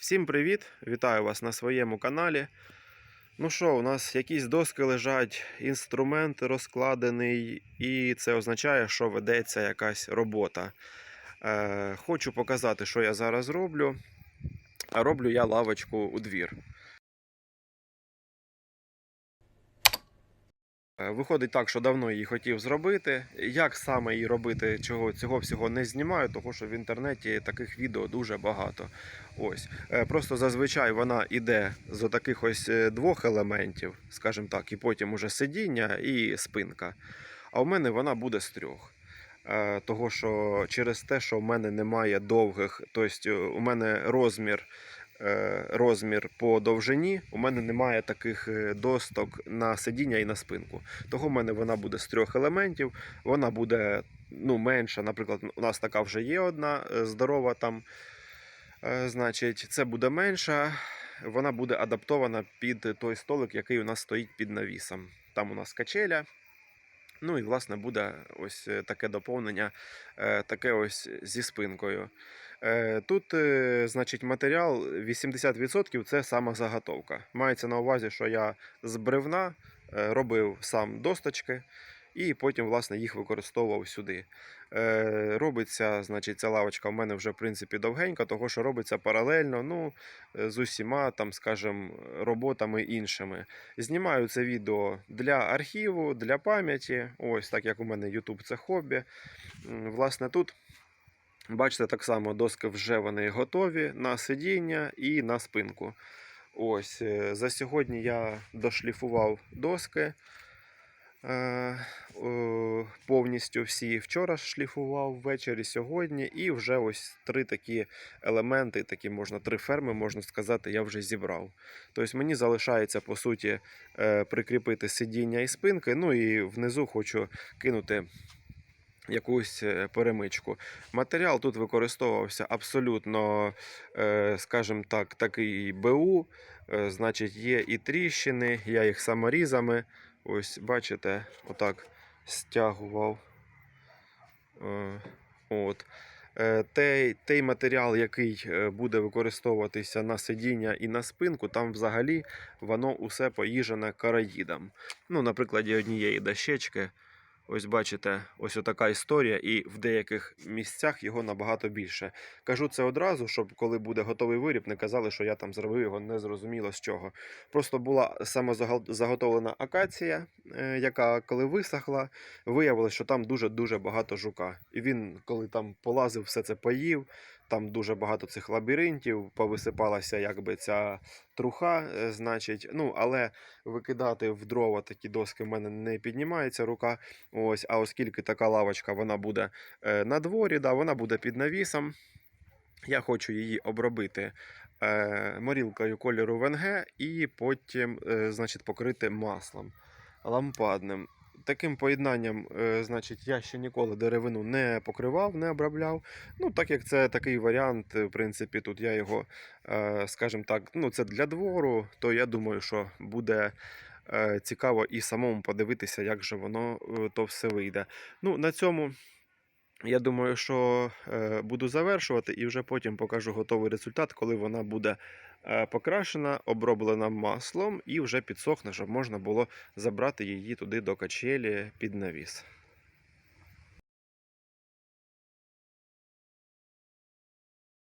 Всім привіт! Вітаю вас на своєму каналі. Ну що, у нас якісь доски лежать, інструмент розкладений, і це означає, що ведеться якась робота. Е, хочу показати, що я зараз роблю. А роблю я лавочку у двір. Е, Виходить так, що давно її хотів зробити. Як саме її робити, чого, цього всього не знімаю, тому що в інтернеті таких відео дуже багато. Ось. Е, Просто зазвичай вона йде з таких ось е, двох елементів, скажімо так, і потім уже сидіння і спинка. А у мене вона буде з трьох. Е, Того, що через те, що в мене немає довгих, тобто у мене розмір, е, розмір по довжині, у мене немає таких е, досток на сидіння і на спинку. Того в мене вона буде з трьох елементів. Вона буде ну, менша. Наприклад, у нас така вже є одна е, здорова там. Е, Значить, це буде менша. Вона буде адаптована під той столик, який у нас стоїть під навісом. Там у нас качеля. Ну і власне буде ось е, таке доповнення, е, таке ось зі спинкою. Е, Тут, е, значить, матеріал 80% це сама заготовка. Мається на увазі, що я з бревна е, робив сам досточки і потім, власне, їх використовував сюди. Робиться, значить, ця лавочка в мене вже в принципі довгенька, того що робиться паралельно ну, з усіма там, скажем, роботами іншими. Знімаю це відео для архіву, для пам'яті. Ось так як у мене YouTube це хобі. Власне, тут. Бачите, так само доски вже вони готові на сидіння і на спинку. Ось, е, за сьогодні я дошліфував доски е, повністю всі. Вчора шліфував ввечері сьогодні, і вже ось три такі елементи, такі можна, три ферми, можна сказати, я вже зібрав. Тобто мені залишається по суті е, прикріпити сидіння і спинки. Ну і внизу хочу кинути якусь е, перемичку. Матеріал тут використовувався абсолютно, е, скажімо так, такий БУ. Е, Значить, є і тріщини, я їх саморізами. Ось, бачите, отак стягував. От. Той, той матеріал, який буде використовуватися на сидіння і на спинку, там взагалі воно усе поїжене караїдом. Ну, на прикладі однієї дощечки. Ось бачите, ось така історія, і в деяких місцях його набагато більше. Кажу це одразу, щоб коли буде готовий виріб, не казали, що я там зробив його незрозуміло з чого. Просто була самозаготовлена акація, е, яка коли висохла, виявилось, що там дуже-дуже багато жука. І він, коли там полазив, все це поїв. Там дуже багато цих лабіринтів, повисипалася якби ця труха, е, значить. Ну, але викидати в дрова такі доски в мене не піднімається рука. Ось, а оскільки така лавочка вона буде е, на дворі, да, вона буде під навісом. Я хочу її обробити е, морілкою кольору ВНГ і потім е, значить, покрити маслом лампадним. Таким поєднанням, е, значить, я ще ніколи деревину не покривав, не обробляв. Ну, так як це такий варіант, е, в принципі, тут я його, е, скажімо так, ну, це для двору, то я думаю, що буде цікаво і самому подивитися, як же воно то все вийде. Ну, на цьому. Я думаю, що е, буду завершувати і вже потім покажу готовий результат, коли вона буде е, покрашена, оброблена маслом і вже підсохне, щоб можна було забрати її туди до качелі під навіс.